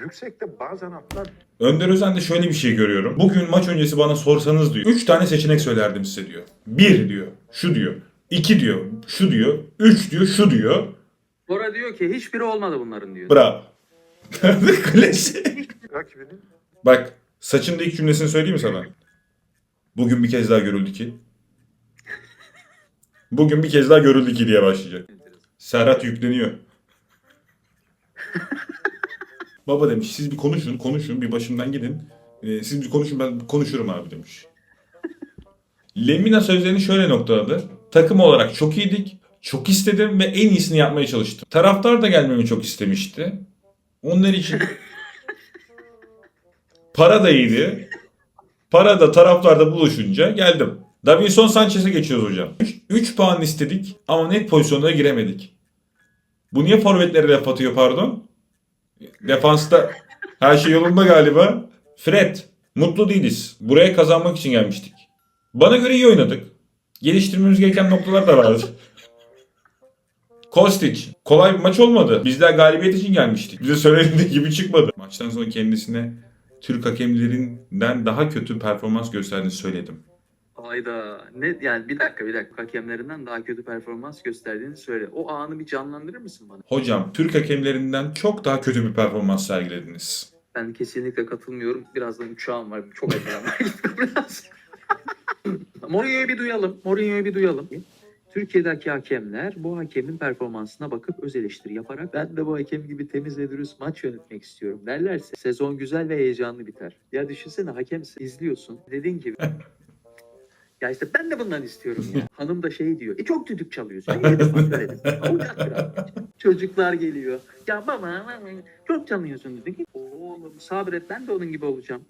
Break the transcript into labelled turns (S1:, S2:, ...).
S1: Yüksekte bazen atlar
S2: Önder Özen'de şöyle bir şey görüyorum. Bugün maç öncesi bana sorsanız diyor. 3 tane seçenek söylerdim size diyor. 1 diyor. Şu diyor. 2 diyor. Şu diyor. 3 diyor. Şu diyor.
S3: Bora diyor ki hiçbiri olmadı bunların diyor.
S2: Bravo. Klasik.
S1: rakibinin
S2: Bak saçın da ilk cümlesini söyleyeyim mi sana? Bugün bir kez daha görüldü ki. Bugün bir kez daha görüldü ki diye başlayacak. Serhat yükleniyor. Baba demiş siz bir konuşun konuşun bir başımdan gidin. Ee, siz bir konuşun ben konuşurum abi demiş. Lemina sözlerini şöyle noktaladı. Takım olarak çok iyiydik. Çok istedim ve en iyisini yapmaya çalıştım. Taraftar da gelmemi çok istemişti. Onlar için para da iyiydi. Para da taraftarda buluşunca geldim. Davinson Sanchez'e geçiyoruz hocam. 3 puan istedik ama net pozisyonlara giremedik. Bu niye forvetlere laf atıyor pardon? Defansta her şey yolunda galiba. Fred, mutlu değiliz. Buraya kazanmak için gelmiştik. Bana göre iyi oynadık. Geliştirmemiz gereken noktalar da vardı. Kostic, kolay bir maç olmadı. Bizler galibiyet için gelmiştik. Bize söylendiği gibi çıkmadı. Maçtan sonra kendisine Türk hakemlerinden daha kötü performans gösterdiğini söyledim.
S3: Hayda. Ne yani bir dakika bir dakika. Hakemlerinden daha kötü performans gösterdiğini söyle. O anı bir canlandırır mısın bana?
S2: Hocam Türk hakemlerinden çok daha kötü bir performans sergilediniz.
S3: Ben kesinlikle katılmıyorum. Birazdan uçağım var. Çok acayip. Biraz. Mourinho'yu bir duyalım. Mourinho'yu bir duyalım. Türkiye'deki hakemler bu hakemin performansına bakıp öz eleştiri yaparak ben de bu hakem gibi temiz ve dürüst maç yönetmek istiyorum derlerse sezon güzel ve heyecanlı biter. Ya düşünsene hakemsin izliyorsun dediğin gibi ya işte ben de bundan istiyorum ya. Hanım da şey diyor. E çok düdük çalıyorsun. Olacak biraz. Çocuklar geliyor. Ya baba baba, çok çalıyorsun dedik. Oğlum sabret ben de onun gibi olacağım.